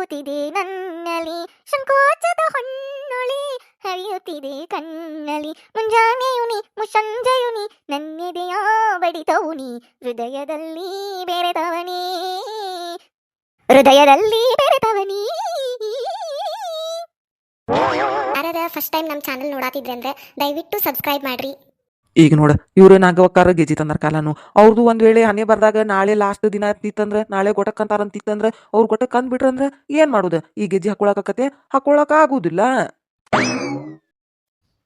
ತೂಗುತ್ತಿದೆ ನನ್ನಲ್ಲಿ. ಸಂಕೋಚದ ಹೊನ್ನೊಳಿ ಹರಿಯುತ್ತಿದೆ ಕಣ್ಣಲ್ಲಿ ಮುಂಜಾನೆಯುನಿ, ಮುಸಂಜೆಯುನಿ, ನನ್ನೆದೆಯ ಬಡಿತವುನಿ. ಹೃದಯದಲ್ಲಿ ಬೆರೆತವನೇ. ಹೃದಯದಲ್ಲಿ ಬೆರೆತವನಿ. ಯಾರದ ಫಸ್ಟ್ ಟೈಮ್ ನಮ್ಮ ಚಾನಲ್ ನೋಡಾತಿದ್ರೆ ಅಂದ್ರೆ ದಯವಿಟ್ಟು ಸಬ್ಸ್ಕ್ರೈಬ್ ಮಾಡ್ರಿ. ಈಗ ನೋಡ, ಇವ್ರು ನಾಗವಕ್ಕಾರ ಗೆಜಿ ತಂದ್ರ ಕಾಲನು. ಅವ್ರದ್ದು ಒಂದ್ ವೇಳೆ ಹನಿ ಬರ್ದಾಗ ನಾಳೆ ಲಾಸ್ಟ್ ದಿನ ಇತ್ತಿತ್ತಂದ್ರ ನಾಳೆ ಗೊಟಕ್ ಅಂತಾರಂತಿತ್ತಂದ್ರ ಅವ್ರ ಗೊಟಕ್ ಅಂದ್ ಬಿಟ್ರಂದ್ರ ಏನ್ ಮಾಡುದ? ಈ ಗೆಜ್ಜಿ ಹಾಕೊಳಕತ್ತೆ ಹಾಕೊಳಕ ಆಗುದಿಲ್ಲ.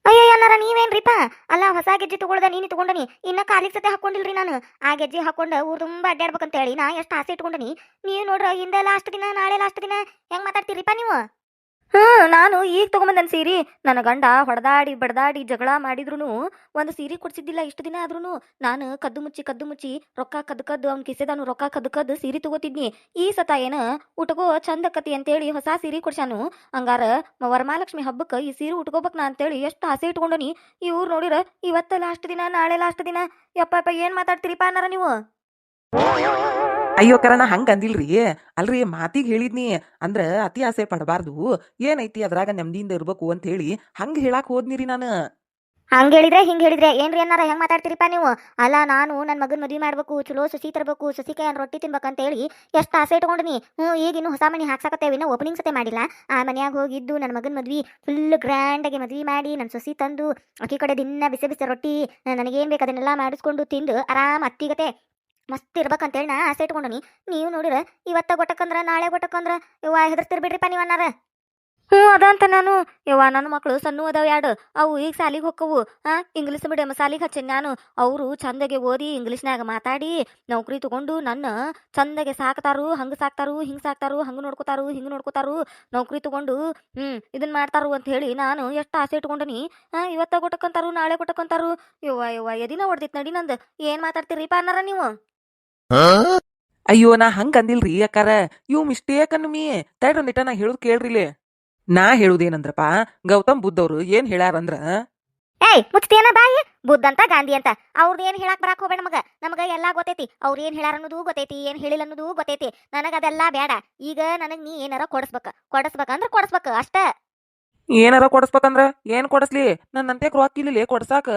ಅಯ್ಯೋ ಅನ್ನಾರ ನೀವೇನ್ರಿಪ್ಪ ಅಲ್ಲ, ಹೊಸ ಗೆಜ್ಜೆ ತಗೊಳ್ದ, ನೀನು ತಗೊಂಡನಿ. ಇನ್ನ ಕಾಲಿಗೆ ಸತೆ ಹಾಕೊಂಡಿಲ್ರಿ ನಾನು. ಆ ಗೆಜ್ಜೆ ಹಾಕೊಂಡ ಊರು ತುಂಬಾ ಅಡ್ಡಾಡ್ಬೇಕಂತ ಹೇಳಿ ನಾ ಎಷ್ಟು ಆಸೆ ಇಟ್ಕೊಂಡನಿ. ನೀವು ನೋಡ್ರ ಹಿಂದೆ ಲಾಸ್ಟ್ ದಿನ, ನಾಳೆ ಲಾಸ್ಟ್ ದಿನ ಹೆಂಗ್ ಮಾತಾಡ್ತೀರಿಪ್ಪ ನೀವು? ಹ್ಮ್ ನಾನು ಈಗ ತಗೊಂಬಂದನ್ ಸೀರೆ. ನನ್ನ ಗಂಡ ಹೊಡೆದಾಡಿ, ಬಡದಾಡಿ ಜಗಳ ಮಾಡಿದ್ರು ಒಂದು ಸೀರೆ ಕೊಡ್ಸಿದ್ದಿಲ್ಲ ಇಷ್ಟು ದಿನ ಆದ್ರೂ ನಾನು ಕದ್ದು ಮುಚ್ಚಿ ಕದ್ದು ಮುಚ್ಚಿ, ರೊಕ್ಕ ಕದ್ ಕದ್ದು ಅವ್ನ ಕಿಸೆದಾನು ರೊಕ್ಕ ಕದ್ ಕದ್ದು ಸೀರೆ ತಗೋತಿದ್ನಿ. ಈ ಸತ ಏನ, ಉಟ್ಕೋ ಚಂದ ಕತಿ ಅಂತೇಳಿ ಹೊಸ ಸೀರೆ ಕೊಡ್ಸಾನು ಹಂಗಾರ ವರಮಹಾಲಕ್ಷ್ಮಿ ಹಬ್ಬಕ್ಕೆ ಈ ಸೀರೆ ಉಟ್ಕೋಬೇಕು ನಾ ಅಂತೇಳಿ ಎಷ್ಟು ಆಸೆ ಇಟ್ಕೊಂಡನಿ. ಇವ್ರು ನೋಡಿರ, ಇವತ್ತ ಲಾಸ್ಟ್ ದಿನ, ನಾಳೆ ಲಾಸ್ಟ್ ದಿನ. ಯಪ್ಪ ಯಪ್ಪ, ಏನ್ ಮಾತಾಡ್ತೀರಿಪ್ಪ ಅನ್ನಾರ ನೀವು? ಅಯ್ಯೋ ಕರಣ ಹಂಗ ಅಂದಿಲ್ರಿ. ಅಲ್ರಿ ಮಾತಿಗೆ ಹೇಳಿದ್ನಿ ಅಂದ್ರ ಅತಿ ಆಸೆ ಪಡಬಾರ್ದು. ಏನೈತಿ ಅದ್ರಾಗ ನೆಮ್ಮದಿಯಿಂದ ಇರ್ಬೇಕು ಅಂತ ಹೇಳಿ ಹಂಗ ಹೇಳಾಕ್ ಹೋದ್ನಿರಿ ನಾನು. ಹಂಗ ಹೇಳಿದ್ರೆ ಹಿಂಗ ಹೇಳಿದ್ರೆ. ಏನ್ರಿ ಅನ್ನಾರ, ಹೆಂಗ್ ಮಾತಾಡ್ತೀರಿಪ್ಪ ನೀವು? ಅಲ್ಲ, ನಾನು ನನ್ನ ಮಗನ ಮದ್ವಿ ಮಾಡ್ಬೇಕು, ಚಲೋ ಸಸಿ ತರಬೇಕು, ಸಸಿಕಾಯನ್ ರೊಟ್ಟಿ ತಿನ್ಬೇಕಂತ ಹೇಳಿ ಎಷ್ಟು ಆಸೆ ಇಟ್ಕೊಂಡಿನಿ. ಹ್ಞೂ ಈಗ ಇನ್ನು ಹೊಸ ಮನೆ ಹಾಕ್ಸಾಕತ್ತೆ ಇನ್ನ ಓಪನಿಂಗ್ ಸತೆ ಮಾಡಿಲ್ಲ. ಆ ಮನ್ಯಾಗ ಹೋಗಿದ್ದು ನನ್ನ ಮಗನ ಮದ್ವಿ ಫುಲ್ ಗ್ರ್ಯಾಂಡ್ ಆಗಿ ಮದ್ವಿ ಮಾಡಿ ನನ್ನ ಸೊಸಿ ತಂದು ಅಕ್ಕಿ ಕಡೆ ದಿನ ಬಿಸಿ ಬಿಸಿ ರೊಟ್ಟಿ, ನನಗೇನ್ ಬೇಕು ಅದನ್ನೆಲ್ಲ ಮಾಡಿಸ್ಕೊಂಡು ತಿಂದು ಆರಾಮ್ ಅತ್ತಿಗತೆ ಮಸ್ತ್ ಇರ್ಬೇಕಂತೇಳಿ ನಾ ಆಸೆ ಇಟ್ಕೊಂಡನಿ. ನೀವು ನೋಡಿರ, ಇವತ್ತ ಗೊಟ್ಟಕಂದ್ರ, ನಾಳೆ ಗೊಟ್ಟಕಂದ್ರ ಇವ ಹೆದರ್ತಿರ್ಬಿಡ್ರಿಪ್ಪ ನೀವು ಅನ್ನಾರ. ಹ್ಞೂ ಅದಂತ ನಾನು. ಯವ್ವ, ನನ್ನ ಮಕ್ಕಳು ಸಣ್ಣ ಅದಾವ ಎರಡು ಅವು ಈಗ ಸಾಲಿಗೆ ಹೊಕ್ಕವು. ಹಾಂ ಇಂಗ್ಲೀಷ್ ಮೀಡಿಯಮ್ ಸಾಲಿಗೆ ಹಚ್ಚೇನಿ ನಾನು. ಅವರು ಚಂದಗೆ ಓದಿ ಇಂಗ್ಲೀಷ್ನಾಗ ಮಾತಾಡಿ, ನೌಕರಿ ತೊಗೊಂಡು ನನ್ನ ಚಂದಗೆ ಸಾಕ್ತಾರು, ಹಂಗೆ ಸಾಕ್ತಾರು, ಹಿಂಗೆ ಸಾಕ್ತಾರು, ಹಂಗೆ ನೋಡ್ಕೋತಾರು, ಹಿಂಗೆ ನೋಡ್ಕೋತಾರು, ನೌಕರಿ ತೊಗೊಂಡು ಹ್ಞೂ ಇದನ್ನ ಮಾಡ್ತಾರು ಅಂತ ಹೇಳಿ ನಾನು ಎಷ್ಟು ಆಸೆ ಇಟ್ಕೊಂಡನಿ. ಹಾಂ ಇವತ್ತ ಕೊಟ್ಟಕ್ಕಂತಾರು ನಾಳೆ ಕೊಟ್ಟಕ್ಕಂತಾರು ಯವ್ವ ಯವ್ವ, ಎದಿನ ಹೊಡ್ದಿತ್ತು ನಡಿ ನಂದು. ಏನು ಮಾತಾಡ್ತೀರಿಪ್ಪ ಅನ್ನಾರ ನೀವು? ಅಯ್ಯೋ ನಾ ಹಂಗ ಅಂದಿಲ್ರಿ ಅಕ್ಕಾರ. ಇವ್ ಮಿಸ್ಟೇಕ್ ಅನ್ಮಿ ತಡ್ರಿ ನಿಟ ನಾ ಹೇಳುದ್ ಕೇಳ್ರಿಲಿ. ನಾ ಹೇಳುದೇನಂದ್ರಪ್ಪ ಗೌತಮ್ ಬುದ್ಧವ್ರು ಏನ್ ಹೇಳ್ಯಾರಂದ್ರ? ಏಯ್ ಮುಚ್ತೇನ ಬಾಯಿ? ಬುದ್ಧ ಅಂತ ಗಾಂಧಿ ಅಂತ. ಅವ್ರದ್ದು ಏನ್ ಹೇಳಕ್ ಬರಾಕ್ ಹೋಗ್ಬೇಡ ನಮಗ. ನಮಗ ಎಲ್ಲಾ ಗೊತ್ತೈತಿ. ಅವ್ರ ಏನ್ ಹೇಳಾರ ಅನ್ನೋದು ಗೊತ್ತೈತಿ ಏನ್ ಹೇಳಿಲ್ಲ ಅನ್ನೋದು ಗೊತ್ತೈತಿ. ನನಗ ಅದೆಲ್ಲಾ ಬೇಡ ಈಗ ನನಗ್ ನೀ ಏನಾರ ಕೊಡಿಸ್ಬೇಕ. ಕೊಡಿಸ್ಬೇಕಂದ್ರ ಕೊಡಿಸ್ಬೇಕ ಅಷ್ಟ. ಏನಾರ ಕೊಡಸ್ಬೇಕಂದ್ರ? ಏನ್ ಕೊಡಸ್ಲಿ? ನನ್ನಂತೆ ರೊಕ್ಕ ಇಲ್ಲಿ ಕೊಡ್ಸಾಕ.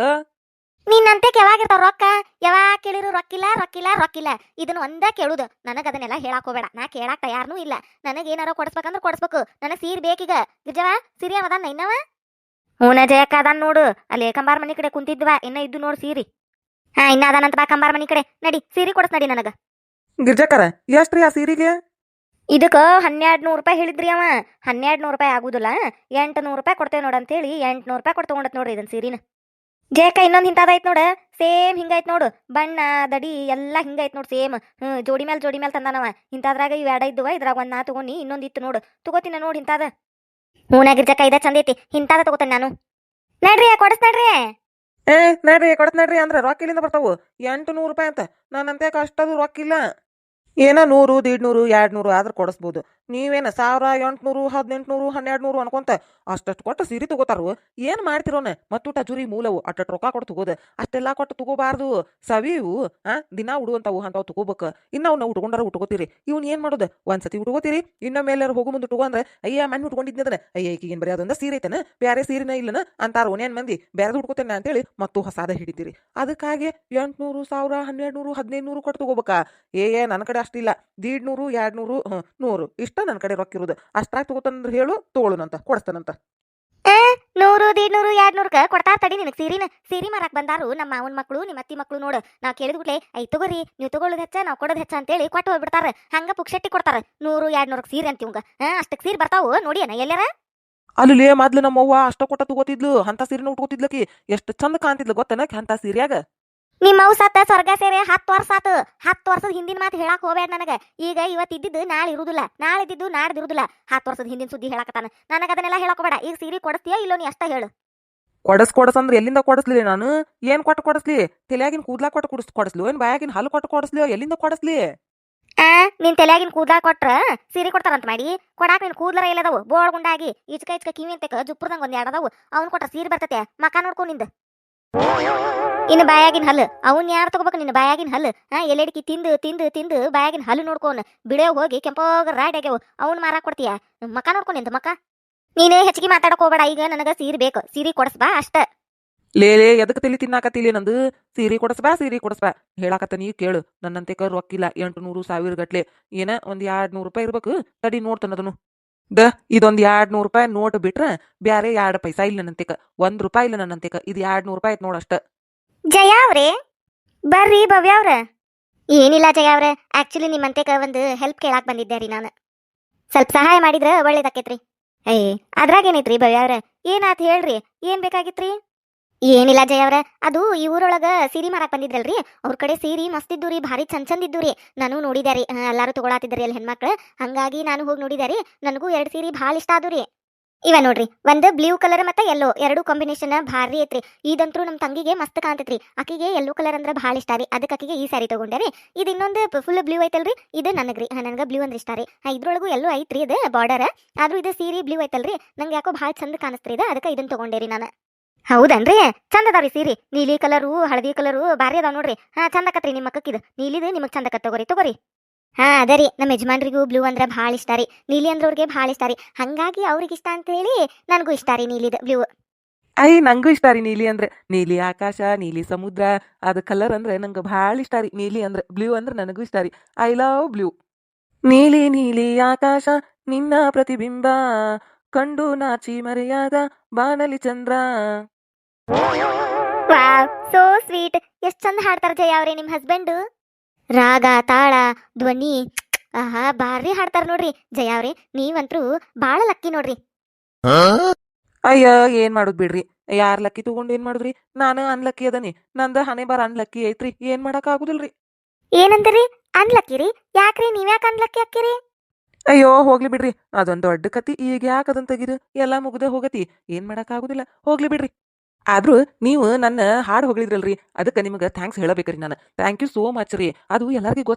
ನಿನ್ನಂತೆ ಯಾವಾಗ ಇರ್ತಾವ ರೊಕ್ಕ ಯಾವಾಗ ಕೇಳಿರು ರೊಕ್ಕಿಲ್ಲ ರೊಕ್ಕಿಲ್ಲ ರೊಕ್ಕಿಲ್ಲ. ಇದನ್ನ ಒಂದೇ ಕೇಳುದು. ನನಗ ಅದನ್ನೆಲ್ಲ ಹೇಳಕ್ ಹೋಗ್ಬೇಡ. ನಾ ಕೇಳಾಕ್ ತಯಾರನು ಇಲ್ಲ. ನನಗೆ ಏನಾರ ಕೊಡಿಸ್ಬೇಕಂದ್ರ ಕೊಡಿಸ್ಬೇಕು. ನನಗೆ ಸೀರೆ ಬೇಕೀಗ. ಗಿರ್ಜವ ಸೀರೆ ಅವದ ಇನ್ನವ? ಹೂನ ಜಯಕ್ಕ ಅದಾನ ನೋಡು. ಅಲ್ಲಿ ಕಂಬಾರ್ ಮನಿ ಕಡೆ ಕುಂತಿದ್ವ. ಇನ್ನ ಇದ್ದು ನೋಡು ಸೀರಿ. ಹಾ ಇನ್ನ ಅದಾನಂತ ಬಾ ಕಂಬಾರ್ ಮನಿ ಕಡೆ. ನಡಿ ಸೀರೆ ಕೊಡಸ್ ನಡಿ ನನಗ. ಗಿರ್ಜಾಕರ ಎಷ್ಟ್ರಿ ಆ ಸೀರೆಗೆ? ಇದಕ್ಕ ಹನ್ನೆರಡು ನೂರು ರೂಪಾಯಿ ಹೇಳಿದ್ರಿ ಅವ. ಹನ್ನೆರಡು ನೂರು ರೂಪಾಯಿ ಆಗುದಿಲ್ಲ. ಎಂಟು ನೂರು ರೂಪಾಯಿ ಕೊಡ್ತೇವೆ ನೋಡಂತ ಅಂತೇಳಿ. ಎಂಟು ನೂರು ರೂಪಾಯಿ ಕೊಟ್ಟು ನೋಡಿ ನೋಡ್ರಿ ಇದನ್ನ ಸೀರಿನ. ಜೇಕ ಇನ್ನೊಂದು ಹಿಂತಾದೈತ್ ನೋಡು. ಸೇಮ್ ಹಿಂಗೈತ್ ನೋಡು. ಬಣ್ಣ, ದಡಿ ಎಲ್ಲ ಹಿಂಗೈತ್ ನೋಡು ಸೇಮ್. ಜೋಡಿ ಮೇಲೆ ಜೋಡಿ ಮೇಲೆ ತಂದಾನವ. ಇಂಥದ್ರಾಗ ಇವು ಎರಡ ಇದ್ದುವ ಇದ್ರಾಗ ಒಂದು ನಾ ತಗೊಂಡಿ, ಇನ್ನೊಂದು ಇತ್ತು ನೋಡು. ತಗೋತೀನಿ ನೋಡಿ ಇಂತಾದ ಹೂನಾಗಿರ್ಜಕ್ಕ ಇದ ಚಂದ ಐತಿ. ಇಂತಾದ ತಗೋತೇನೆ ನಾನು. ನಡ್ರಿ, ಕೊಡಸ್ ನಡ್ರಿ. ಏ, ನಡ್ರಿ ಕೊಡತ್ ನಡ್ರಿ ಅಂದ್ರೆ ರೊಕ್ಕ ಇಲ್ಲಿಂದ ಬರ್ತಾವು. ಎಂಟು ನೂರು ರೂಪಾಯಿ ಅಂತ. ನಾನಂತೆ ಕಷ್ಟದು ರೊಕ್ಕ ಇಲ್ಲ ಏನ ನೂರು ದೀಡ್ ನೂರು ಎರಡ್ ನೂರು ಆದ್ರೆ ಕೊಡಿಸ್ಬೋದು. ನೀವೇನ ಸಾವಿರ, ಎಂಟುನೂರು, ಹದಿನೆಂಟುನೂರು ಹನ್ನೆರಡು ನೂರು ಅನ್ಕೊಂತ ಅಷ್ಟಷ್ಟು ಕೊಟ್ಟು ಸೀರೆ ತಗೋತಾರು? ಏನ್ ಮಾಡ್ತಿರೋನ ಮತ್ತೂಟ ಜುರಿ ಮೂಲವು ಅಟ್ಟ ರೊಕ್ಕ ಕೊಟ್ಟು ತಗೋದ. ಅಷ್ಟೆಲ್ಲ ಕೊಟ್ಟು ತಗೋಬಾರ್ದು. ಸವಿವು ಆ? ದಿನ ಉಡುವಂಥವು ಅಂತಾವ್ ತಗೋಬೇಕು. ಇನ್ನ ಅವ್ನ ಉಟ್ಕೊಂಡಾರ ಉಟ್ಕೋತೀರಿ. ಇವ್ನ ಏನ್ ಮಾಡೋದು? ಒಂದ್ಸತಿ ಉಟ್ಕೋತೀರಿ. ಇನ್ನ ಮೇಲೆ ಹೋಗು ಮುಂದೆ ಅಂದ್ರೆ, ಅಯ್ಯ, ಮಣ್ಣು ಉಟ್ಕೊಂಡಿದ್ನದನ? ಅಯ್ಯ, ಈಕಿಗೆ ಏನ್ ಬರೀ ಅದೊಂದ ಸೀರೆ ಐತನ? ಬೇರೆ ಸೀರೆನ ಇಲ್ಲನ? ಅಂತಾರ ಓನೇನ್ ಮಂದಿ. ಬೇರೆದು ಉಟ್ಕೋತೇನೆ ಅಂತೇಳಿ ಮತ್ತು ಹೊಸಾದ ಹಿಡಿತೀರಿ. ಅದಕ್ಕಾಗಿ ಎಂಟ್ನೂರು, ಸಾವಿರ ಹನ್ನೆರಡು ನೂರು ಹದಿನೈದು ನೂರು ಕೊಟ್ಟು ತಗೋಬೇಕಾ? ಏ ನನ್ನ ಕಡೆ ಅಷ್ಟಿಲ್ಲ. ದೀಡ್ ನೂರು ಎರಡ್ ನೂರು. ನೂರು ಇಷ್ಟ ನನ್ನ ಕಡೆ ರೊಕ್ಕ ಇರೋದು ಅಷ್ಟಾಗ್ ತಗೋತಂದ್ರೆ ಹೇಳು ತೋಳುನಂತ ಕೊಡಿಸ್ತಾನಂತ. ನೂರು ದೀಡ್ ನೂರು ಎರಡ್ ನೂರ್ಕ ಕೊಡ್ತಾರ ತಡಿ ನಿನಗೆ ಸೀರಿನ ಸೀರಿ ಮಾರಕ್ ಬಂದಾರು ನಮ್ಮ ಮಾವನ ಮಕ್ಕಳು ನಿಮ್ಮ ಅತ್ತಿ ಮಕ್ಕಳು ನೋಡು. ನಾ ಕೇಳಿದ್ಗುಟ್ಲೆ ಐ ತಗೋರಿ ನೀವು ತಗೊಳ್ಳೋದು ಹೆಚ್ಚ ನಾವು ಕೊಡೋದು ಹೆಚ್ಚ ಅಂತೇಳಿ ಕೊಟ್ಟು ಹೋಗ್ಬಿಡ್ತಾರ. ಹಂಗ ಪುಕ್ಷಟ್ಟಿ ಕೊಡ್ತಾರ. ನೂರು ಎರಡ್ ನೂರಕ್ಕೆ ಸೀರೆ ಅಂತ ಇವಂಗ ಹಾ ಅಷ್ಟಕ್ಕೆ ಸೀರೆ ಬರ್ತಾವು ನೋಡಿ ಅಣ್ಣ ಎಲ್ಲಾರ ಅಲ್ಲಿ ಮೊದ್ಲು ನಮ್ಮ ಅವ್ವ ಅಷ್ಟ ಕೊಟ್ಟ ತಗೋತಿದ್ಲು. ಅಂತ ಸೀರೆನ ಉಟ್ಕೋತಿದ್ಲಕಿ ಎಷ್ಟು ಚಂದ ಕಾಣ್ತಿದ್ಲು ಗೊತ್ತನಕ್ಕೆ ಅಂತ ಸೀರ್ಯಾಗ? ನಿಮ್ಮ ಅವು ಸತ್ತ ಸ್ವರ್ಗ ಸೇರಿ ಹತ್ತು ವರ್ಷ ಆತು. ಹತ್ತು ವರ್ಷದ ಹಿಂದಿನ ಮಾತು ಹೇಳಕ್ ಹೋಗ್ಬೇಡ ನನಗ. ಈಗ ಇವತ್ತು ಇದ್ದಿದ್ದು ನಾಳೆ ಇರುದಿಲ್ಲ. ನಾಳೆ ಇದ್ದಿದ್ದು ನಾಡ್ದು ಇರುದಿಲ್ಲ. ಹತ್ತು ವರ್ಷದ ಹಿಂದಿನ ಸುದ್ದಿ ಹೇಳಕತ್ತಾನ. ನನಗ ಅದನ್ನೆಲ್ಲ ಹೇಳಕ್ ಹೋಗ್ಬೇಡ. ಈಗ ಸೀರೆ ಕೊಡಿಸ್ತೀಯಾ ಇಲ್ಲೋ ನೀ ಅಷ್ಟ ಹೇಳು. ಕೊಡಸ್ ಕೊಡಸ್ ಅಂದ್ರೆ ಎಲ್ಲಿಂದ ಕೊಡಸ್ಲಿ ನಾನು? ಏನ್ ಕೊಟ್ಟು ಕೊಡಸ್ಲಿ? ತಲೆಯಾಗಿನ ಕೂದ್ಲಾ ಕೊಟ್ಟು ಕುಡಿಸ್ ಕೊಡಸ್ಲು? ಏನ್ ಬಾಯಾಗಿನ ಹಲ್ಲು ಕೊಟ್ಟು ಕೊಡಸ್ಲಿ ಎಲ್ಲಿಂದ ಕೊಡಸ್ಲಿ? ಆ ನಿನ್ ತಲೆಯಾಗಿನ ಕೂದ್ಲಾ ಕೊಟ್ರ ಸೀರೆ ಕೊಡ್ತಾರಂತ ಮಾಡಿ. ಕೊಡಾಕ ನಿನ್ ಕೂದ್ಲರ ಎಲ್ಲದವು ಬೋಳ್ ಗುಂಡಾಗಿ ಇಚ್ಕ ಇಚ್ಕ ಕಿವಿ ಅಂತ ಜುಪ್ಪರ್ದಂಗ ಒಂದ್ ಎರಡದವು ಅವ್ನ್ ಕೊಟ್ರ ಸೀರೆ ಬರ್ತತೆ. ಮಕ ನೋಡ್ಕೊ ನಿಂದ. ಇನ್ನು ಬಾಯಾಗಿನ ಹಲ್ಲು. ಅವನ್ ಯಾರು ತಗೋಬೇಕು ನಿನ್ನ ಬಾಯಾಗಿನ ಹಲ್ಲು. ಹಾ ಎಲೆಡಿಕಿ ತಿಂದು ತಿಂದು ತಿಂದು ಬಾಯಾಗಿನ ಹಲ್ಲು ನೋಡ್ಕೊನ್ ಬಿಡೋ ಹೋಗಿ ಕೆಂಪೋಗ ರಾಡ್ ಆಗ್ಯಾವ. ಅವ್ನ್ ಮಾರಾಕ್ ಕೊಡ್ತೀಯ? ಮಕ ನೋಡ್ಕೊಂಡು ನಿಂತ ಮಕ. ನೀನೇ ಹೆಚ್ಚಿಗೆ ಮಾತಾಡಕ್ ಹೋಗ್ಬೇಡ. ಈಗ ನನಗ ಸೀರೆ ಬೇಕು. ಸೀರೆ ಕೊಡಸ್ಬಾ ಅಷ್ಟ. ಲೇ ಲೇ ಎದಕ್ಕೆ ತಲಿ ತಿನ್ನಾಕತ್ತಿಲಿ ನಂದು? ಸೀರೆ ಕೊಡಸ್ಬಾ ಸೀರೆ ಕೊಡಸ್ಬಾ ಹೇಳಾಕತ್ತ ನೀ ಕೇಳು. ನನ್ನಂತೆ ರೊಕ್ಕಿಲ್ಲ ಎಂಟು ನೂರು ಸಾವಿರ ಗಟ್ಲೆ. ಏನ ಒಂದ್ ಎರಡ್ ನೂರು ರೂಪಾಯಿ ಇರ್ಬೇಕು. ತಡಿ ನೋಡ್ತಾನದನು ದ ಇದೊಂದು ಎರಡ್ ನೂರು ರೂಪಾಯಿ ನೋಟ್ ಬಿಟ್ರೆ ಬ್ಯಾರೆ ಎರಡು ಪೈಸಾ ಇಲ್ಲ ನನ್ನಂತಿಕ. ಒಂದ್ ರೂಪಾಯಿ ಇಲ್ಲ ನನ್ನಂತಿಕ. ಇದು ಎರಡ್ ನೂರು ರೂಪಾಯಿ ಐತೆ ನೋಡಷ್ಟ ಜಯ ಅವ್ರೆ? ಬರ್ರಿ ಭವ್ಯ ಅವ್ರ. ಏನಿಲ್ಲ ಜಯ ಅವ್ರ. ಆಕ್ಚುಲಿ ನಿಮ್ಮಂತೆಕ ಒಂದು ಹೆಲ್ಪ್ ಕೇಳಾಕ್ ಬಂದಿದ್ದೆ ರೀ ನಾನು. ಸ್ವಲ್ಪ ಸಹಾಯ ಮಾಡಿದ್ರೆ ಒಳ್ಳೇದಾಕೈತ್ರಿ. ಏ ಅದ್ರಾಗೇನೈತ್ರಿ ಭವ್ಯ ಅವ್ರ? ಏನಾತ್ ಹೇಳ್ರಿ? ಏನ್ ಬೇಕಾಗಿತ್ರಿ? ಏನಿಲ್ಲ ಜಯ ಅವ್ರ. ಅದು ಈ ಊರೊಳಗ ಸೀರಿ ಮಾರಕ್ ಬಂದಿದ್ರಲ್ರಿ? ಅವ್ರ ಕಡೆ ಸೀರಿ ಮಸ್ತಿದ್ದು ರೀ ಭಾರಿ ಚಂದ್ ಚಂದ್ ಇದ್ದು ರೀ ನಾನು ನೋಡಿದೆ ರೀ ಎಲ್ಲಾರು ತಗೊಳತಿದ್ರಿ ಅಲ್ಲಿ ಹೆಣ್ಮಕ್ಳು. ಹಂಗಾಗಿ ನಾನು ಹೋಗಿ ನೋಡಿದೆ ರೀ, ನನಗೂ ಎರಡು ಸೀರೆ ಭಾಳ ಇಷ್ಟ ಆದು ರೀ ಇವ ನೋಡ್ರಿ, ಒಂದು ಬ್ಲೂ ಕಲರ್ ಮತ್ತೆ ಎಲ್ಲೋ ಎರಡು ಕಾಂಬಿನೇಷನ್ ಭಾರಿ ಐತ್ರಿ. ಇದಂತೂ ನಮ್ಮ ತಂಗಿಗೆ ಮಸ್ತ್ ಕಾಣ್ತೈತ್ರಿ. ಆಕಿಗೆ ಎಲ್ಲೋ ಕಲರ್ ಅಂದ್ರೆ ಭಾಳ ಇಷ್ಟ ರೀ. ಅದಕ್ಕೆ ಆಕಿಗೆ ಈ ಸ್ಯಾರಿ ತಗೊಂಡೆ ರೀ. ಇದು ಇನ್ನೊಂದು ಫುಲ್ ಬ್ಲೂ ಐತಲ್ರಿ. ಇದು ನನಗ್ರಿ ನನಗೆ ಬ್ಲೂ ಅಂದ್ರೆ ಇಷ್ಟ ರೀ. ಇದ್ರೊಳಗೂ ಎಲ್ಲೋ ಐತ್ರಿ ಇದು ಬಾರ್ಡರ್ ಆದ್ರೂ ಇದು ಸೀರೆ ಬ್ಲೂ ಐತಲ್ರಿ. ನಂಗೆ ಯಾಕೋ ಭಾಳ ಚಂದ ಕಾಣಿಸ್ತ್ರಿ ಇದು. ಅದಕ್ಕೆ ಇದನ್ನ ತಗೊಂಡೆ ರೀ ನಾನು. ಹೌದನ್ರಿ? ಚಂದ ಅದಾವ್ರಿ ಸೀರಿ. ನೀಲಿ ಕಲರು, ಹಳದಿ ಕಲರು ಭಾರಿ ಅದಾವ ನೋಡ್ರಿ. ಹಾ, ಚಂದ ಕತ್ರಿ ನಿಮ್ಮ ಅಕ್ಕಕ್ಕಿದು. ನೀಲಿದು ನಿಮಗೆ ಚಂದ ಕತ್ ತಗೋರಿ ತಗೋರಿ. ಹಾ, ಅದ ರೀ. ನಮ್ಮ ಯಜಮಾನ್ರಿಗೂ ಬ್ಲೂ ಅಂದ್ರೆ ಭಾಳ ಇಷ್ಟ ರೀ. ನೀಲಿ ಅಂದ್ರೆ ಅವ್ರಿಗೆ ಭಾಳ ಇಷ್ಟ ರೀ. ಹಂಗಾಗಿ ಅವ್ರಿಗೆ ಇಷ್ಟ ಅಂತ ಹೇಳಿ ನನಗೂ ಇಷ್ಟ ರೀ ನೀಲಿದು ಬ್ಲೂ ಐ ನಂಗೂ ಇಷ್ಟ ರೀ ನೀಲಿ ಅಂದ್ರೆ. ನೀಲಿ ಆಕಾಶ, ನೀಲಿ ಸಮುದ್ರ, ಅದ ಕಲರ್ ಅಂದ್ರೆ ನಂಗೆ ಭಾಳ ಇಷ್ಟ ರೀ. ನೀಲಿ ಅಂದ್ರೆ, ಬ್ಲೂ ಅಂದ್ರೆ ನನಗೂ ಇಷ್ಟ ರೀ. I love blue. ನೀಲಿ ನೀಲಿ ಆಕಾಶ, ನಿನ್ನ ಪ್ರತಿಬಿಂಬ. ಕಂಡು ನಾಚಿ ಮರೆಯಾದ ಬಾನಲಿ ಚಂದ್ರ. ವಾವ್ ಸೋ ಸ್ವೀಟ್ ಎಷ್ಟು ಚಂದ ಹಾಡ್ತಾರ ಜಯ ಅವ್ರಿ ನಿಮ್ ಹಸ್ಬೆಂಡ್ ರಾಗ ತಾಳ ಧ್ವನಿ. ಆಹಾ ಬಾರಿ ಹಾಡ್ತಾರ ನೋಡ್ರಿ ಜಯ ಅವ್ರಿ. ನೀವಂತ್ರು ಬಾಳ ಲಕ್ಕಿ ನೋಡ್ರಿ. ಅಯ್ಯ ಏನ್ ಮಾಡುದ್ ಬಿಡ್ರಿ? ಯಾರ್ ಲಕ್ಕಿ ತಗೊಂಡ್ ಏನ್ ಮಾಡುದ್ರಿ? ನಾನು ಅನ್ಲಕ್ಕಿ ಅದನಿ. ನಂದ ಹಣೆ ಬಾರ ಅನ್ಲಕ್ಕಿ ಐತ್ರಿ. ಏನ್ ಮಾಡಕ್ ಆಗುದಿಲ್ರಿ? ಏನಂದ್ರಿ? ಅನ್ಲಕ್ಕಿ ರೀ? ಯಾಕ್ರಿ? ನೀವ್ಯಾಕ ಅನ್ಲಕ್ಕಿ ಹಾಕಿರಿ ಅಯ್ಯೋ ಹೋಗ್ಲಿ ಬಿಡ್ರಿ. ಅದೊಂದ್ ದೊಡ್ಡ ಕತಿ. ಈಗ ಯಾಕ ಅದನ್ ತೆಗಿದು ಎಲ್ಲಾ ಮುಗ್ದ ಹೋಗತಿ. ಏನ್ ಮಾಡಕ್ ಆಗುದಿಲ್ಲ. ಹೋಗ್ಲಿ ಬಿಡ್ರಿ. ಆದ್ರೂ ನೀವು ನನ್ನ ಹಾಡು ಹೊಗಳಿದ್ರಲ್ರಿ, ಅದಕ್ಕೆ ನಿಮಗೆ ಥ್ಯಾಂಕ್ಸ್ ಹೇಳಬೇಕ್ರಿ ನಾನು. ಥ್ಯಾಂಕ್ ಯು ಸೋ ಮಚ್ ರೀ. ಅದು ಎಲ್ಲರಿಗೂ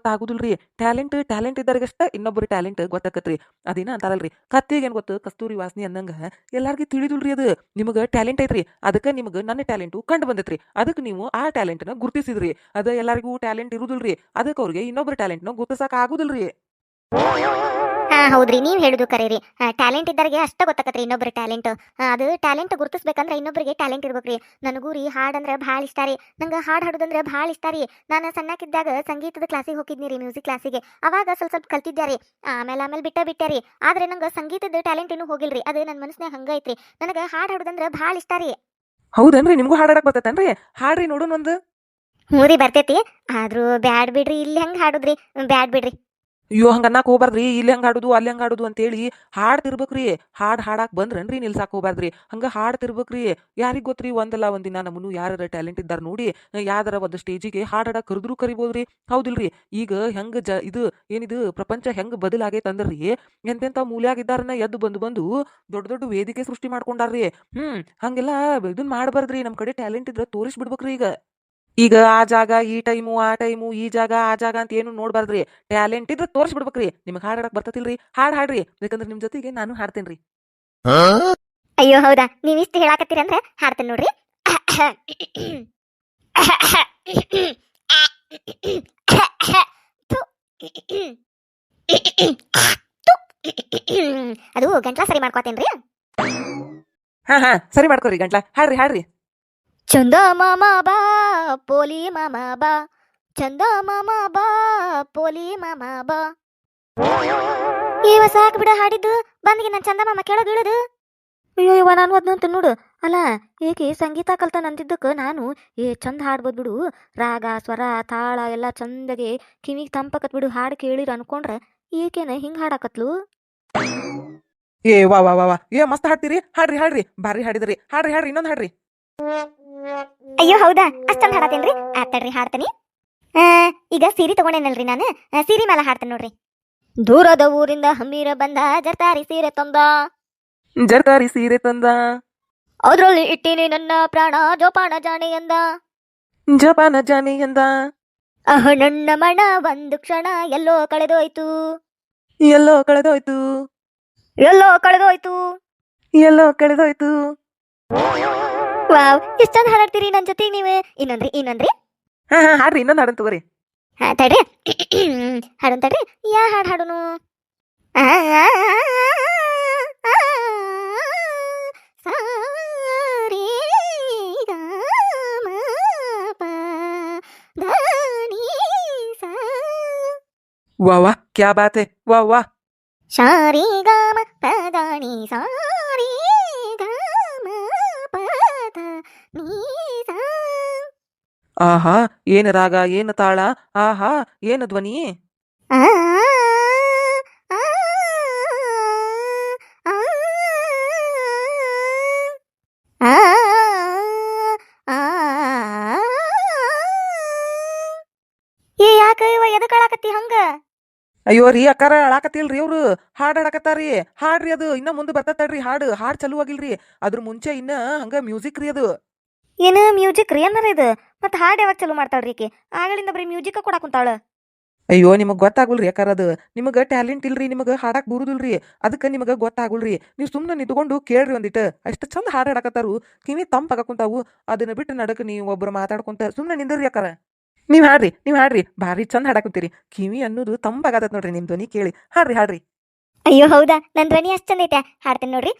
ರೀ ಟ್ಯಾಲೆಂಟ್ ಟ್ಯಾಲೆಂಟ್ ಇದ್ದರಿಗಷ್ಟ ಇನ್ನೊಬ್ಬರು ಟ್ಯಾಲೆಂಟ್ ಗೊತ್ತಾಕತ್ರಿ. ಅದೇನ ಅಂತಾರಲ್ರಿ. ಕತ್ತಿಗೆ ಏನ್ ಗೊತ್ತು? ಕಸ್ತೂರಿ ವಾಸನೆ ಅನ್ನಂಗೆ ಎಲ್ಲರಿಗೂ ತಿಳಿದುಲ್ರಿ ಅದು. ನಿಮಗೆ ಟ್ಯಾಲೆಂಟ್ ಐತ್ರಿ. ಅದಕ್ಕೆ ನಿಮಗೆ ನನ್ನ ಟ್ಯಾಲೆಂಟು ಕಂಡು ಬಂದೈತ್ರಿ. ಅದಕ್ಕೆ ನೀವು ಆ ಟ್ಯಾಲೆಂಟ್ನ ಗುರುತಿಸಿದ್ರಿ. ಅದು ಎಲ್ಲರಿಗೂ ಟ್ಯಾಲೆಂಟ್ ಇರುದಿಲ್ರಿ. ಅದಕ್ಕೆ ಅವ್ರಿಗೆ ಇನ್ನೊಬ್ರ ಟ್ಯಾಲೆಂಟ್ನ ಗುರ್ತಿಸಕ್ ಆಗುದಿಲ್ರಿ. ಹಾ ಹೌದ್ರಿ ನೀವ್ ಹೇಳುದು ಕರೀರಿ. ಟ್ಯಾಲೆಂಟ್ ಇದ್ದರಿಗೆ ಅಷ್ಟ ಗೊತ್ತಾಕತ್ರಿ ಇನ್ನೊಬ್ರ ಟ್ಯಾಲೆಂಟ್ ಅದು ಟ್ಯಾಲೆಂಟ್ ಗುರುತಿಸ್ಬೇಕಂದ್ರ ಇನ್ನೊಬ್ರಿಗೆ ಟ್ಯಾಲೆಂಟ್ ಇರ್ಬೇಕ್ರಿ. ನನಗೂ ರೀ ಹಾಡ್ ಅಂದ್ರ ಭಾಳ ಇಷ್ಟ ರೀ. ನಂಗ ಹಾಡ್ ಹಾಡುದಂದ್ರ ಭಾಳ ಇಷ್ಟ ರೀ. ನಾನು ಸಣ್ಣಕ್ಕಿದ್ದಾಗ ಸಂಗೀತದ ಕ್ಲಾಸಿಗೆ ಹೋಗಿದ್ನಿ ರೀ ಮ್ಯೂಸಿಕ್ ಕ್ಲಾಸಿಗೆ ಅವಾಗ ಸ್ವಲ್ಪ ಸ್ವಲ್ಪ ಕಲ್ತಿದ್ದೆ ರೀ. ಆಮೇಲೆ ಆಮೇಲೆ ಬಿಟ್ಟ ಬಿಟ್ಟೆ ರೀ. ಆದ್ರೆ ನಂಗೆ ಸಂಗೀತದ ಟ್ಯಾಲೆಂಟ್ ಇನ್ನೂ ಹೋಗಿಲ್ರಿ. ಅದು ನನ್ನ ಮನಸ್ನ್ಯಾಗ ಹಂಗೈತ್ರಿ ನನಗೆ ಹಾಡ್ ಹಾಡುದಂದ್ರ ಭಾಳ ಇಷ್ಟ ರೀ. ಹೌದನ್ರಿ ನಿಮ್ಗೂ ಹಾಡಾಡಕ್ ಬರ್ತೈತೇನ್ರಿ? ಹಾಡ್ರಿ ನೋಡೋಣ ಒಂದು. ಹ್ಞೂ ರೀ ಬರ್ತೈತಿ. ಆದ್ರೂ ಬ್ಯಾಡ್ ಬಿಡ್ರಿ ಇಲ್ಲಿ ಹೆಂಗ್ ಹಾಡುದ್ರಿ? ಬ್ಯಾಡ್ ಬಿಡ್ರಿ. ಅಯ್ಯೋ ಹಂಗ ಅನ್ನಕ್ಕೆ ಹೋಗ್ಬಾರ್ದ್ರಿ. ಇಲ್ಲಿ ಹಂಗ ಹಾಡೋದು, ಅಲ್ಲಿ ಹಂಗ ಹಾಡೋದು ಅಂತೇಳಿ ಹಾಡು ತಿರ್ಬೇಕ್ರಿ ಹಾಡ್ ಹಾಡಕ್ಕೆ ಬಂದ್ರನ್ರಿ ನಿಲ್ಸಾಕ ಹೋಗ್ಬಾರ್ದ್ರಿ. ಹಂಗೆ ಹಾಡು ತಿರ್ಬೇಕ್ರಿ ಯಾರಿಗೆ ಗೊತ್ತ್ರಿ? ಒಂದಲ್ಲ ಒಂದಿನ ನಮ್ಮನ್ನು ಯಾರ ಟ್ಯಾಲೆಂಟ್ ಇದ್ದಾರ ನೋಡಿ, ಯಾವ್ದಾರ ಒಂದು ಸ್ಟೇಜಿಗೆ ಹಾಡ್ ಹಾಡಕ್ ಕರೆದ್ರು ಕರಿಬೋದ್ರಿ. ಹೌದಿಲ್ರಿ. ಈಗ ಹೆಂಗೆ ಜ ಇದು ಏನಿದು, ಪ್ರಪಂಚ ಹೆಂಗೆ ಬದಲಾಗೈತಂದ್ರಿ. ಎಂತೆಂತ ಮೂಲ್ಯಾಗ ಇದ್ದಾರನ್ನ ಎದ್ದು ಬಂದು ಬಂದು ದೊಡ್ಡ ದೊಡ್ಡ ವೇದಿಕೆ ಸೃಷ್ಟಿ ಮಾಡ್ಕೊಂಡಾರ್ರಿ. ಹ್ಮ್, ಹಂಗೆಲ್ಲ ಇದನ್ನ ಮಾಡಬಾರ್ದ್ರಿ. ನಮ್ಮ ಕಡೆ ಟ್ಯಾಲೆಂಟ್ ಇದ್ರೆ ತೋರಿಸ್ಬಿಡ್ಬೇಕ್ರಿ ಈಗ. ಈಗ ಆ ಜಾಗ ಈ ಟೈಮು ಆ ಟೈಮು ಈ ಜಾಗ ಆ ಜಾಗ ಅಂತ ಏನು ನೋಡ್ಬಾರ್ದ್ರಿ. ಟ್ಯಾಲೆಂಟ್ ಇದ್ರೆ ತೋರಿಸ್ಬಿಡ್ಬೇಕ್ರಿ. ನಿಮ್ಗೆ ಹಾಡ್ ಹಾಡಕ್ ಬರ್ತತಿಲ್ರಿ. ಹಾಡ್ ಹಾಡ್ರಿ. ಬೇಕಂದ್ರೆ ನಿಮ್ ಜೊತೆಗೆ ನಾನು ಹಾಡ್ತೇನ್ರಿ. ಅಯ್ಯೋ ಹೌದಾ? ನೀವ್ ಇಷ್ಟು ಹೇಳಾಕತ್ತೀರಂದ್ರ ಹಾಡ್ತೇನೆ ನೋಡ್ರಿ. ಅದು ಗಂಟ್ಲ ಸರಿ ಮಾಡ್ಕೋತೇನ್ರಿ. ಹಾ ಹಾ. ಸರಿ ಮಾಡ್ಕೊರಿ ಗಂಟ್ಲ. ಹಾಡ್ರಿ ಹಾಡ್ರಿ. ಚಂದ ಮಾಮ ಬಾ, ಪೋಲಿ ಮಾಮ ಬಾ. ಚಂದ ಮಾಮ ಬಾ, ಪೋಲಿ ಮಾಮ ಬಾ. ಇವ ಸಾಕ್ ಬಿಡ, ಹಾಡಿದ್ದು. ಬಂದಿಗೆ ನನ್ ಚಂದ ಮಾಮ ಕೆಳಗ್ ಇಳಿದು. ಅಯ್ಯೋ, ಇವ ನಾನು ಅದ್ನಂತ ನೋಡು. ಅಲ್ಲ, ಏಕೆ ಸಂಗೀತ ಕಲ್ತ ಅಂತಿದ್ದಕ್ಕೆ ನಾನು? ಏ, ಚಂದ ಹಾಡ್ಬೋದು ಬಿಡು. ರಾಗ, ಸ್ವರ, ತಾಳ ಎಲ್ಲ ಚಂದಗೆ ಕಿವಿಗೆ ತಂಪಕತ್ ಬಿಡು, ಹಾಡು ಕೇಳಿರ ಅನ್ಕೊಂಡ್ರ ಏಕೆನ ಹಿಂಗ್ ಹಾಡಾಕತ್ಲು? ಏ, ವಾ ವಾ ವಾ ವಾ. ಏ, ಮಸ್ತ್ ಹಾಡ್ತೀರಿ? ಹಾಡ್ರಿ ಹಾಡ್ರಿ. ಬಾರಿ ಹಾಡಿದ್ರಿ. ಹಾಡ್ರಿ ಹಾಡ್ರಿ, ಇನ್ನೊಂದು ಹಾಡ್ರಿ. ಅಯ್ಯೋ ಹೌದಾ? ಅಷ್ಟೊಂದು ಹಾಡತೇನ್ರಿ ಆತಡ್ರಿ ಹಾಡ್ತೀನಿ. ಈಗ ಸೀರೆ ತಗೊಂಡೇನಲ್ರಿ ನಾನು? ಸೀರೆ ಮೇಲೆ ಹಾಡ್ತೇನೆ ನೋಡ್ರಿ. ದೂರದ ಊರಿಂದ ಹಮ್ಮೀರ ಬಂದ ಜರ್ತಾರಿ ಸೀರೆ ತಂದ. ಜರ್ತಾರಿ ಸೀರೆ ತಂದ. ಅದ್ರಲ್ಲಿ ಇಟ್ಟಿನಿ ನನ್ನ ಪ್ರಾಣ ಜೋಪಾನ ಜಾಣೆ ಎಂದ. ಜೋಪಾನ ಜಾಣೆ ಎಂದ. ಅಹ ನನ್ನ ಮಣ ಒಂದು ಕ್ಷಣ ಎಲ್ಲೋ ಕಳೆದೋಯ್ತು. ಎಲ್ಲೋ ಕಳೆದೋಯ್ತು. ಎಲ್ಲೋ ಕಳೆದೋಯ್ತು. ಎಲ್ಲೋ ಕಳೆದೋಯ್ತು. ವಾವ್ ಎಷ್ಟು ಚಂದ ಹಾಡಾಡ್ತೀರಿ ನನ್ನ ಜೊತೆ ನೀವು ಇನ್ನೊಂದ್ರಿ ಇನ್ನೊಂದ್ರಿ ಹಾ ಹಾ ಹಾಡ್ರಿ ಇನ್ನೊಂದು ಹಾಡನ್ ತಗೋರಿ ಹಾ ತಡ್ರಿ ಹಾಡೋನ್ ತಡ್ರಿ ಯಾ ಹಾಡು ಹಾಡುನು ಸ. ವಾ ವಾ ಕ್ಯಾ ಬಾತ್ ಹೈ ವಾ ವಾ ಶಾರಿ ಗಾಮ ಮ ಪ ಆಹಾ ಏನು ರಾಗ ಏನು ತಾಳ ಆಹಾ ಏನು ಧ್ವನಿ ಅಯ್ಯೋ ರೀ ಅಕ್ಕಾರ ಅಳಾಕತ್ತಿಲ್ರಿ ಅವ್ರು ಹಾಡ್ ಹಾಡಕತ್ತಾರಿ ಹಾಡ್ರಿ ಅದು ಇನ್ನ ಮುಂದೆ ಬರ್ತತ್ತಡ್ರಿ ಹಾಡು ಹಾಡ್ ಚಲುವಾಗಿಲ್ರಿ ಅದ್ರ ಮುಂಚೆ ಇನ್ನ ಹಂಗ ಮ್ಯೂಸಿಕ್ ರೀ ಅದು ಏನು ಮ್ಯೂಸಿಕ್ ರೀ ಏನಾರ ಇದು ಮತ್ತ ಹಾಡ್ ಯಾವಾಗ ಚಲೋ ಮಾಡ್ತಾಳ್ರಿ ಈಕೆ? ಆಗಳಿಂದ ಬರೀ ಮ್ಯೂಸಿಕ್ ಕೂಡ ಕುಂತಾಳ. ಅಯ್ಯೋ ನಿಮಗ್ ಗೊತ್ತಾಗುಲ್ರಿ ಯಾಕಾರ ಅದು? ನಿಮಗ ಟ್ಯಾಲೆಂಟ್ ಇಲ್ರಿ ನಿಮಗ ಹಾಡಕ್ ಬರುದಿಲ್ರಿ. ಅದಕ್ಕ ನಿಮಗ ಗೊತ್ತಾಗುಲ್ರಿ. ನೀವು ಸುಮ್ಮನೆ ನಿಂತ್ಕೊಂಡು ಕೇಳ್ರಿ ಒಂದಿಟ್ಟು ಅಷ್ಟು ಚಂದ ಹಾಡು ಹಾಡಕತ್ತಾರು. ಕಿವಿ ತಂಪಾಗ ಕುಂತಾವು. ಅದನ್ನ ಬಿಟ್ಟು ನಡಕ್ ನೀವು ಒಬ್ರು ಮಾತಾಡ್ಕೊಂತ ಸುಮ್ಮನೆ ನಿಂದ್ರಿ ಯಾಕಾರ? ನೀವು ಹಾಡ್ರಿ ನೀವು ಹಾಡ್ರಿ. ಭಾರಿ ಚಂದ ಹಾಡಕುತ್ತೀರಿ ಕಿವಿ ಅನ್ನೋದು ತಂಪಾಗತ್ತ ನೋಡ್ರಿ ನಿಮ್ ಧ್ವನಿ ಕೇಳಿ. ಹಾಡ್ರಿ ಹಾಡ್ರಿ. ಅಯ್ಯೋ ಹೌದಾ? ನನ್ ಧ್ವನಿ ಅಷ್ಟು ಚಂದ ಐತೆ? ಹಾಡ್ತೇನೆ ನೋಡ್ರಿ.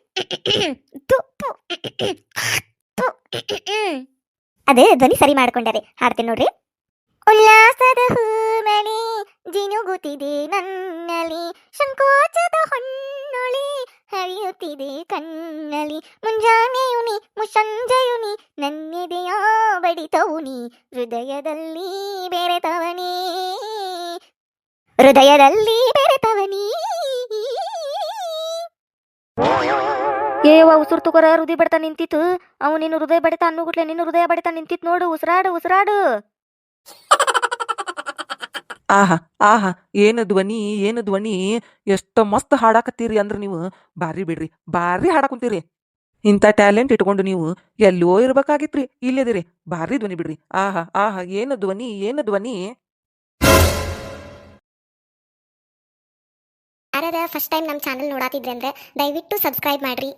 ತು, ತು, ತು. ಅದೇ ಧ್ವನಿ ಸರಿ ಮಾಡ್ಕೊಂಡರೆ. ಹಾಡ್ತೀನಿ ನೋಡ್ರಿ. ಉಲ್ಲಾಸದ ಹೂಮಣಿ, ಜಿನುಗುತ್ತಿದೆ ನನ್ನಲಿ ಸಂಕೋಚದ ಹೊನ್ನೊಳಿ, ಹರಿಯುತ್ತಿದೆ ಕಣ್ಣಲ್ಲಿ. ಮುಂಜಾನೆಯುನಿ ಮುಸಂಜೆಯುನಿ ನನ್ನೆದೆಯ ಬಡಿತವುನಿ ಹೃದಯದಲ್ಲಿ ಬೆರೆತವನಿ. ಹೃದಯದಲ್ಲಿ ಬೆರೆತವನಿ. ಏವ ಉಸಿರು ತಗೋರ ಹೃದಯ ಬಡಿತ ನಿಂತಿತ್ತು? ಅವು ನಿನ್ನ ಹೃದಯ ಬಡಿತ ಅನ್ನುಗುಟ್ಲೆ ನಿನ್ನ ಹೃದಯ ಬಡಿತ ನಿಂತಿತ್ತು ನೋಡು ಉಸಿರಾಡು ಉಸಿರಾಡು. ಆಹಾ ಆಹಾ ಏನು ಧ್ವನಿ ಏನು ಧ್ವನಿ? ಎಷ್ಟ ಮಸ್ತ್ ಹಾಡಾಕತ್ತೀರಿ ಅಂದ್ರೆ ನೀವು. ಬಾರಿ ಬಿಡ್ರಿ ಬಾರಿ ಹಾಡಾಕುಂತೀರಿ. ಇಂಥ ಟ್ಯಾಲೆಂಟ್ ಇಟ್ಕೊಂಡು ನೀವು ಎಲ್ಲೋ ಇರ್ಬೇಕಾಗಿತ್ರಿ ಇಲ್ಲದಿರಿ. ಬಾರಿ ಧ್ವನಿ ಬಿಡ್ರಿ. ಆಹಾ ಆಹಾ ಏನು ಧ್ವನಿ ಏನು ಧ್ವನಿ? ಯಾರ್ಯಾರ ಫಸ್ಟ್ ಟೈಮ್ ನಮ್ಮ ಚಾನಲ್ ನೋಡಾತಿದ್ರೆ ಅಂದ್ರೆ ದಯವಿಟ್ಟು ಸಬ್ಸ್ಕ್ರೈಬ್ ಮಾಡ್ರಿ.